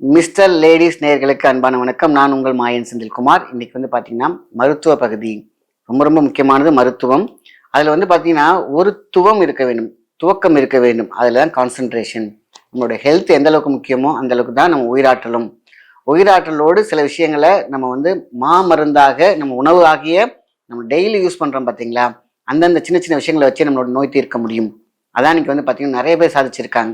Mister ladies நேயர்களுக்கு அன்பான வணக்கம். நான் உங்கள் மாயன் செந்தில்குமார். இன்னைக்கு வந்து பார்த்தீங்கன்னா மருத்துவ பகுதி. ரொம்ப ரொம்ப முக்கியமானது மருத்துவம். அதில் வந்து பார்த்தீங்கன்னா ஒரு துவம் இருக்க வேண்டும். துவக்கம் இருக்க வேண்டும். அதில் தான் கான்சென்ட்ரேஷன் நம்மளோட ஹெல்த் எந்த அளவுக்கு முக்கியமோ அந்த அளவுக்கு தான் நம்ம உயிராற்றலும். உயிராற்றலோடு சில விஷயங்களை நம்ம வந்து மாமருந்தாக நம்ம உணவு ஆகிய நம்ம டெய்லி யூஸ் பண்ணுறோம் பார்த்தீங்களா அந்தந்த சின்ன சின்ன விஷயங்களை வச்சு நம்மளோட நோய் தீர்க்க முடியும். அதான் இன்னைக்கு வந்து பார்த்தீங்கன்னா நிறைய பேர் சாதிச்சிருக்காங்க.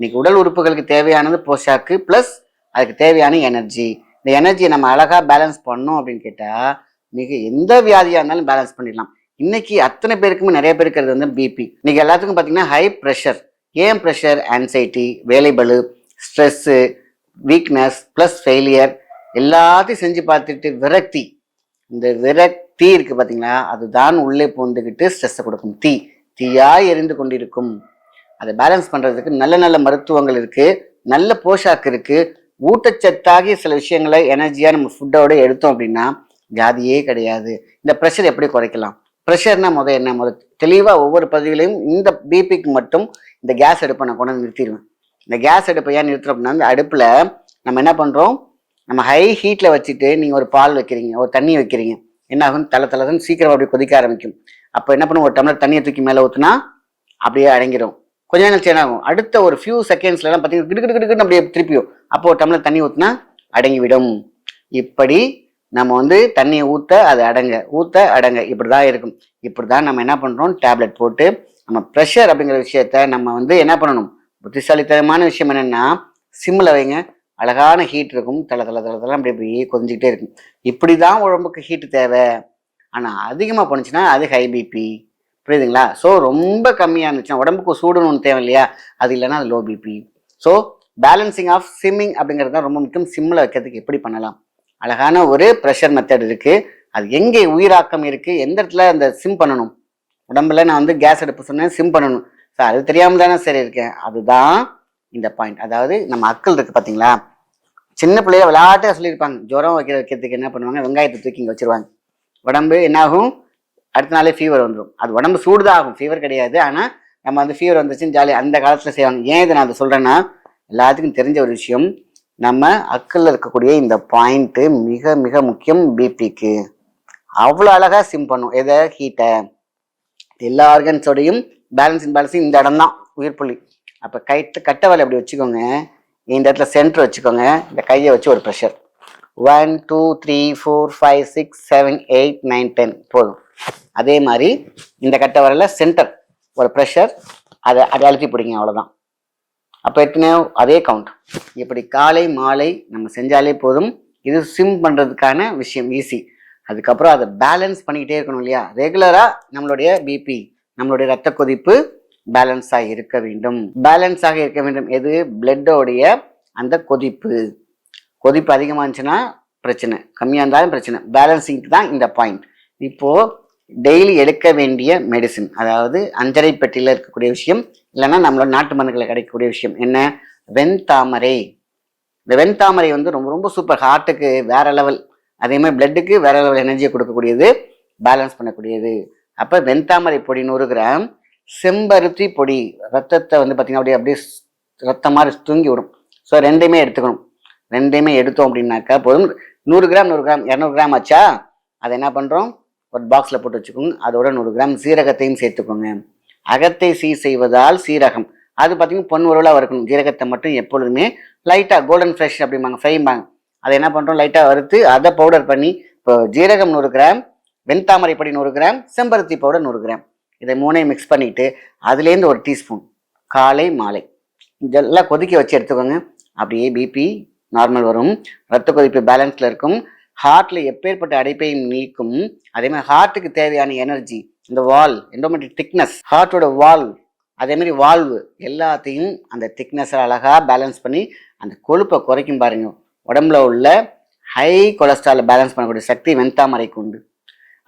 இன்னைக்கு உடல் உறுப்புகளுக்கு தேவையானது போஷாக்கு ப்ளஸ் அதுக்கு தேவையான எனர்ஜி இந்த எனர்ஜியை நம்ம அழகாக பேலன்ஸ் பண்ணோம் அப்படின்னு கேட்டால் மிக எந்த வியாதியாக இருந்தாலும் பேலன்ஸ் பண்ணிடலாம். இன்னைக்கு அத்தனை பேருக்குமே நிறைய பேர் இருக்கிறது வந்து பிபி இன்னைக்கு எல்லாத்துக்கும் பார்த்தீங்கன்னா ஹை ப்ரெஷர் ஏன் ப்ரெஷர் ஆன்சைட்டி வேலைபளு ஸ்ட்ரெஸ்ஸு வீக்னஸ் ப்ளஸ் ஃபெயிலியர் எல்லாத்தையும் செஞ்சு பார்த்துட்டு விரக்தி. இந்த விரக்தி இருக்கு பார்த்தீங்களா அதுதான் உள்ளே பூந்துக்கிட்டு ஸ்ட்ரெஸ்ஸை கொடுக்கும். தீ. தீயாய் எரிந்து கொண்டிருக்கும். அதை பேலன்ஸ் பண்ணுறதுக்கு நல்ல நல்ல மருத்துவங்கள் இருக்குது நல்ல போஷாக்கு இருக்குது ஊட்டச்சத்தாகி சில விஷயங்களை எனர்ஜியாக நம்ம ஃபுட்டோட எடுத்தோம் அப்படின்னா ஜாதியே கிடையாது. இந்த ப்ரெஷர் எப்படி குறைக்கலாம்? ப்ரெஷர்னா முத என்ன? முத தெளிவாக ஒவ்வொரு பகுதியிலையும் இந்த பிபிக்கு மட்டும் இந்த கேஸ் அடுப்பை நான் கொண்டு நிறுத்திடுவேன். இந்த கேஸ் அடுப்பை ஏன் நிறுத்துறோம் அப்படின்னா இந்த அடுப்பில் நம்ம என்ன பண்ணுறோம் நம்ம ஹை ஹீட்டில் வச்சுட்டு நீங்கள் ஒரு பால் வைக்கிறீங்க ஒரு தண்ணி வைக்கிறீங்க. என்ன ஆகும்? தலை தலை சீக்கிரம் அப்படியே கொதிக்க ஆரம்பிக்கும். அப்போ என்ன பண்ணும் ஒரு டம்ளர் தண்ணியை தூக்கி மேலே ஊற்றுனா அப்படியே அடங்கிடும் கொஞ்ச நேரம் கழிச்சு என்ன ஆகும்? அடுத்த ஒரு ஃபியூ செகண்ட்ஸ்லாம் பார்த்தீங்கன்னா கிடு கிடு கிடுன்னு அப்படியே திருப்பியும் அப்போ ஒரு டம்ளர் தண்ணி ஊற்றினா அடங்கிவிடும். இப்படி நம்ம வந்து தண்ணியை ஊற்ற அது அடங்க ஊற்ற அடங்க. இப்படி தான் இருக்கும். இப்படி தான் நம்ம என்ன பண்ணுறோம் டேப்லெட் போட்டு நம்ம ப்ரெஷர் அப்படிங்கிற விஷயத்த நம்ம வந்து என்ன பண்ணணும்? புத்திசாலித்தனமான விஷயம் என்னென்னா சிம்மில் வைங்க. அழகான ஹீட் இருக்கும். தலை தலை தலை தலை அப்படி அப்படியே கொஞ்சிக்கிட்டே இருக்கும். இப்படி தான் உடம்புக்கு ஹீட்டு தேவை. ஆனால் அதிகமாக போணுச்சுன்னா அது ஹை பிபி புரியுதுங்களா? ஸோ ரொம்ப கம்மியாக இருந்துச்சுன்னா உடம்புக்கு சூடுன்னு ஒன்று தேவை இல்லையா அது இல்லைன்னா அது low BP so balancing of சிம்மிங் அப்படிங்கிறது தான் ரொம்ப முக்கியம். சிம்மில் வைக்கிறதுக்கு எப்படி பண்ணலாம்? அழகான ஒரு ப்ரெஷர் மெத்தட் இருக்குது அது எங்கே உயிராக்கம் இருக்குது எந்த இடத்துல அந்த சிம் பண்ணணும்? உடம்புல நான் வந்து கேஸ் அடுப்பு சொன்னேன் சிம் பண்ணணும். சார் அது தெரியாமல் தானே சரி இருக்கேன். அதுதான் இந்த பாயிண்ட் அதாவது நம்ம அக்கள் இருக்குது பார்த்தீங்களா சின்ன பிள்ளைய விளையாட்டாக சொல்லியிருப்பாங்க. ஜுரம் வைக்கிற வைக்கிறதுக்கு என்ன பண்ணுவாங்க? வெங்காயத்தை தூக்கி இங்கே வச்சிருவாங்க. உடம்பு என்னாகும்? அடுத்த நாளே ஃபீவர் வந்துடும் அது உடம்பு சூடு தான் ஆகும் ஃபீவர் கிடையாது. ஆனால் நம்ம வந்து ஃபீவர் வந்துச்சுன்னு ஜாலி அந்த காலத்தில் செய்வாங்க. ஏன் இதை நான் அதை சொல்கிறேன்னா எல்லாத்துக்கும் தெரிஞ்ச ஒரு விஷயம் நம்ம அக்கல்ல இருக்கக்கூடிய இந்த பாயிண்ட்டு மிக மிக முக்கியம் பிபிக்கு அவ்வளோ அழகாக சிம் பண்ணும். எதை? ஹீட்டை எல்லா ஆர்கன்ஸோடையும் பேலன்ஸ் பேலன்ஸிங் இந்த இடம் தான் உயிர் புள்ளி. அப்போ கைட்டு கட்டவலை அப்படி வச்சுக்கோங்க. இந்த இடத்துல சென்டர் வச்சுக்கோங்க. இந்த கையை வச்சு ஒரு pressure one two three four five six seven eight nine ten போதும். அதே மாதிரி இந்த கட்டை வரையில் சென்டர் ஒரு ப்ரெஷர் அதை அதை அழுத்தி பிடிங்க அவ்வளோதான் அப்போ எத்தனை அதே கவுண்ட் இப்படி காலை மாலை நம்ம செஞ்சாலே போதும். இது ஸ்விம் பண்ணுறதுக்கான விஷயம் ஈஸி அதுக்கப்புறம் அதை பேலன்ஸ் பண்ணிக்கிட்டே இருக்கணும் இல்லையா? ரெகுலராக நம்மளுடைய பிபி நம்மளுடைய ரத்த கொதிப்பு பேலன்ஸாக இருக்க வேண்டும். பேலன்ஸாக இருக்க வேண்டும். எது? பிளட்டோடைய அந்த கொதிப்பு. கொதிப்பு அதிகமாக இருந்துச்சுன்னா பிரச்சனை. கம்மியாக இருந்தாலும் பிரச்சனை. பேலன்சிங்க்கு தான் இந்த பாயிண்ட் இப்போது டெய்லி எடுக்க வேண்டிய மெடிசின் அதாவது அஞ்சரை பெட்டியில் இருக்கக்கூடிய விஷயம் இல்லைன்னா நம்மளோட நாட்டு மருந்துகளை கிடைக்கக்கூடிய விஷயம். என்ன? வெண்தாமரை. இந்த வெண்தாமரை வந்து ரொம்ப ரொம்ப சூப்பர் ஹார்ட்டுக்கு வேற லெவல் அதே மாதிரி பிளட்டுக்கு வேற லெவல் எனர்ஜியை கொடுக்கக்கூடியது பேலன்ஸ் பண்ணக்கூடியது. அப்போ வெண்தாமரை பொடி நூறு கிராம் செம்பருத்தி பொடி ரத்தத்தை வந்து பார்த்திங்கன்னா அப்படியே அப்படியே ரத்தம் மாதிரி தூங்கி விடும். ஸோ ரெண்டையுமே எடுத்துக்கணும். ரெண்டையுமே எடுத்தோம் அப்படின்னாக்கா போதும். நூறு கிராம் நூறு கிராம் இரநூறு கிராம் ஆச்சா? அதை என்ன பண்ணுறோம் ஒரு பாக்ஸில் போட்டு வச்சுக்கோங்க. அதோட நூறு கிராம் சீரகத்தையும் சேர்த்துக்கோங்க. அகத்தை சீர் செய்வதால் சீரகம். அது பார்த்தீங்கன்னா பொன் உருளாக இருக்கணும் ஜீரகத்தை மட்டும் எப்பொழுதுமே லைட்டாக கோல்டன் ஃப்ரெஷ் அப்படிம்பாங்க ஃப்ரைம்பாங்க அதை என்ன பண்ணுறோம் லைட்டாக வறுத்து அதை பவுடர் பண்ணி இப்போ ஜீரகம் நூறு கிராம் வெண்தாமரை பொடி நூறு கிராம் செம்பருத்தி பவுடர் நூறு கிராம். இதை மூணையும் மிக்ஸ் பண்ணிவிட்டு அதுலேருந்து ஒரு டீஸ்பூன் காலை மாலை. இதெல்லாம் கொதிக்க வச்சு எடுத்துக்கோங்க. அப்படியே பிபி நார்மல் வரும். ரத்த கொதிப்பு பேலன்ஸில் இருக்கும். ஹார்ட்டில் எப்பேற்பட்ட அடைப்பையும் நீக்கும் அதே மாதிரி ஹார்ட்டுக்கு தேவையான எனர்ஜி இந்த வால் எண்டோமெட்ரிக் திக்னஸ் ஹார்ட்டோட வால் அதே மாதிரி வால்வு எல்லாத்தையும் அந்த திக்னஸை அழகாக பேலன்ஸ் பண்ணி அந்த கொழுப்பை குறைக்கும் பாருங்க. உடம்புல உள்ள ஹை கொலஸ்ட்ராலை பேலன்ஸ் பண்ணக்கூடிய சக்தி வெண்தாமரைக்கு உண்டு.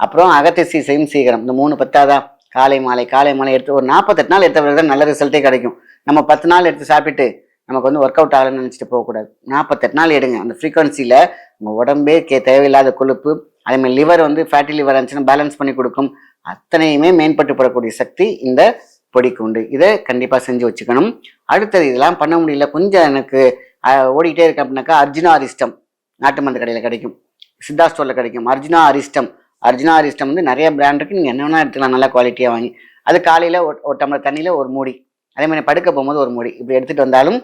அப்புறம் அகத்தசி செய்யும் சீக்கிரம் இந்த மூணு பத்தாதா? காலை மாலை காலை மாலை எடுத்து ஒரு நாற்பத்தெட்டு நாள் எடுத்த பிறகு தான் நல்ல ரிசல்ட்டே கிடைக்கும். நம்ம பத்து நாள் எடுத்து சாப்பிட்டு நமக்கு வந்து ஒர்க் அவுட் ஆகலன்னு நினச்சிட்டு போகக்கூடாது. நாற்பத்தெட்டு நாள் எடுங்க. அந்த ஃப்ரீக்வன்சியில் உங்கள் உடம்பே கே தேவையில்லாத கொழுப்பு அதேமாதிரி லிவர் வந்து ஃபேட்டி லிவர் இருந்துச்சுன்னா பேலன்ஸ் பண்ணி கொடுக்கும். அத்தனையுமே மேம்பட்டு போடக்கூடிய சக்தி இந்த பொடிக்கு உண்டு. இதை கண்டிப்பாக செஞ்சு வச்சுக்கணும். அடுத்தது இதெல்லாம் பண்ண முடியல. கொஞ்சம் எனக்கு ஓடிக்கிட்டே இருக்கேன் அப்படின்னாக்கா அர்ஜுனா அரிஸ்டம் நாட்டு மருந்து கடையில் கிடைக்கும். சித்தா ஸ்டோரில் கிடைக்கும். அர்ஜுனா அரிஸ்டம் அர்ஜுனா அரிஸ்டம் வந்து நிறைய பிராண்ட் இருக்குது நீங்கள் என்ன வேணா எடுத்துக்கலாம். நல்லா குவாலிட்டியாக வாங்கி. அது காலையில் ஒரு டம்ளர் தண்ணியில் ஒரு மூடி. அதே மாதிரி படுக்க போகும்போது ஒரு மூடி. இப்படி எடுத்துகிட்டு வந்தாலும்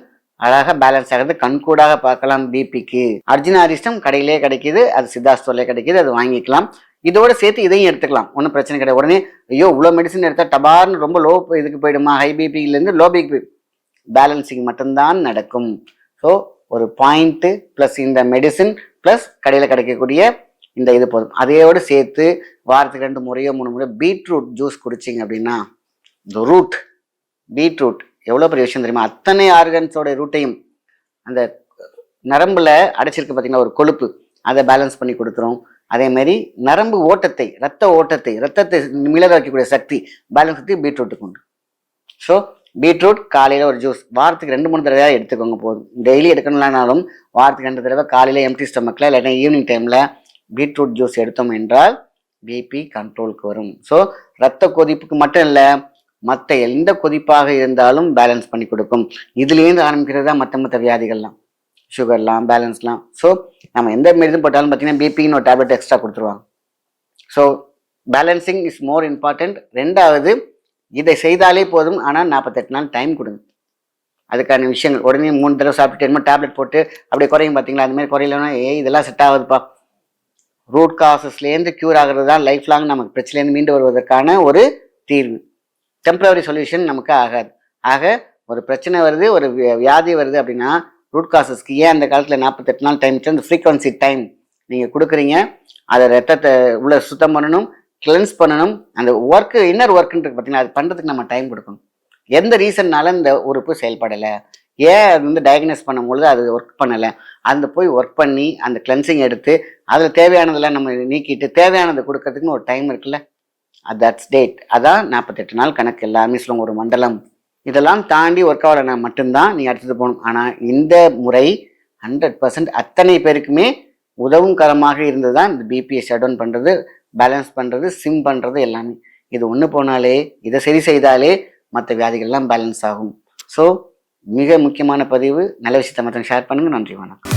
அழகாக பேலன்ஸ் ஆகிறது கண்கூடாக பார்க்கலாம் பிபிக்கு அர்ஜுனா அரிஸ்டம் கடையிலே கிடைக்கிது. அது சித்தா ஸ்டோர்லேயே கிடைக்கிது. அது வாங்கிக்கலாம். இதோட சேர்த்து இதையும் எடுத்துக்கலாம். ஒன்றும் பிரச்சனை கிடையாது. உடனே ஐயோ இவ்வளோ மெடிசன் எடுத்தால் டபார்னு ரொம்ப லோ இதுக்கு போயிடுமா? ஹை பிபிலேருந்து லோ பிபி பேலன்சிங் மட்டும்தான் நடக்கும். ஸோ ஒரு பாயிண்ட்டு ப்ளஸ் இந்த மெடிசின் ப்ளஸ் கடையில் கிடைக்கக்கூடிய இந்த இது போதும். அதையோடு சேர்த்து வாரத்துக்கு ரெண்டு முறையோ மூணு முறையோ பீட்ரூட் ஜூஸ் குடிச்சிங்க அப்படின்னா இந்த ரூட் பீட்ரூட் எவ்வளோ பெரிய விஷயம் தெரியுமா? அத்தனை ஆர்கன்ஸோட ரூட்டையும் அந்த நரம்பில் அடைச்சிருக்கு பார்த்தீங்கன்னா ஒரு கொழுப்பு. அதை பேலன்ஸ் பண்ணி கொடுத்துரும் அதே மாதிரி நரம்பு ஓட்டத்தை ரத்த ஓட்டத்தை ரத்தத்தை மிளக வைக்கக்கூடிய சக்தி பேலன்ஸ் சக்தி பீட்ரூட்டுக்கு உண்டு. ஸோ பீட்ரூட் காலையில் ஒரு ஜூஸ் வாரத்துக்கு ரெண்டு மூணு தடவை எடுத்துக்கோங்க போதும். டெய்லி எடுக்கணும்னாலும் வாரத்துக்கு ரெண்டு தடவை காலையில் எம்டி ஸ்டொமக்கில் இல்லைன்னா ஈவினிங் டைமில் பீட்ரூட் ஜூஸ் எடுத்தோம் என்றால் பிபி கண்ட்ரோலுக்கு வரும். ஸோ ரத்த கொதிப்புக்கு மட்டும் இல்லை மற்ற எந்த கொதிப்பாக இருந்தாலும் பேலன்ஸ் பண்ணி கொடுக்கும். இதுலேருந்து ஆரம்பிக்கிறது தான் மற்ற மற்ற வியாதிகள்லாம் சுகர்லாம் பேலன்ஸ்லாம் ஸோ நம்ம எந்த மெடிசன் போட்டாலும் பார்த்தீங்கன்னா பிபின்னு ஒரு டேப்லெட் எக்ஸ்ட்ரா கொடுத்துருவாங்க. So balancing is more important ரெண்டாவது இதை செய்தாலே போதும் ஆனால் நாற்பத்தெட்டு நாள் டைம் கொடுங்க. அதுக்கான விஷயங்கள். உடனே மூணு தடவை சாப்பிட்டு என்னமோ டேப்லெட் போட்டு அப்படியே குறையும் பார்த்தீங்களா அதுமாதிரி குறையிலன்னா குறையலன்னா ஏ இதெல்லாம் செட் ஆகுதுப்பா. ரூட் காசஸ்லேருந்து க்யூர் ஆகிறது தான் லைஃப் லாங் நமக்கு பிரச்சனையிலேருந்து மீண்டு வருவதற்கான ஒரு தீர்வு. டெம்பரவரி சொல்யூஷன் நமக்கு ஆகாது. ஆக ஒரு பிரச்சனை வருது ஒரு வியாதி வருது அப்படின்னா ரூட் காசஸ்க்கு ஏன் அந்த காலத்தில் நாற்பத்தெட்டு நாள் டைம் அந்த ஃப்ரீக்வன்சி டைம் நீங்கள் கொடுக்குறீங்க அதை ரத்தத்தை உள்ள சுத்தம் பண்ணணும் கிளென்ஸ் பண்ணணும் அந்த ஒர்க்கு இன்னர் ஒர்க்குன்றது பார்த்தீங்கன்னா அது பண்ணுறதுக்கு நம்ம டைம் கொடுக்கணும். எந்த ரீசன்னால இந்த உறுப்பு செயல்படலை? ஏன் அது வந்து டயக்னோஸ் பண்ணும்பொழுது அது ஒர்க் பண்ணலை? அந்த போய் ஒர்க் பண்ணி அந்த கிளென்சிங் எடுத்து அதில் தேவையானதெல்லாம் நம்ம நீக்கிட்டு தேவையானதை கொடுக்கறதுக்குன்னு ஒரு டைம் இருக்குல்ல? அட் தட்ஸ் டேட் அதான் நாற்பத்தெட்டு நாள் கணக்கு. எல்லாமே சொல்லுவாங்க ஒரு மண்டலம். இதெல்லாம் தாண்டி ஒர்க் ஆகலைன்னா மட்டும்தான் நீ அடுத்தது போகணும். ஆனால் இந்த முறை ஹண்ட்ரட் பர்சன்ட் அத்தனை பேருக்குமே உதவும் கரமாக இருந்து தான் இந்த பிபியை ஷட் டவுன் பண்ணுறது பேலன்ஸ் பண்ணுறது சிம் பண்ணுறது எல்லாமே. இது ஒன்று போனாலே இதை சரி செய்தாலே மற்ற வியாதிகள்லாம் பேலன்ஸ் ஆகும். ஸோ மிக முக்கியமான பதிவு. நல்ல விஷயத்தை மற்ற ஷேர் பண்ணுங்க. நன்றி வணக்கம்.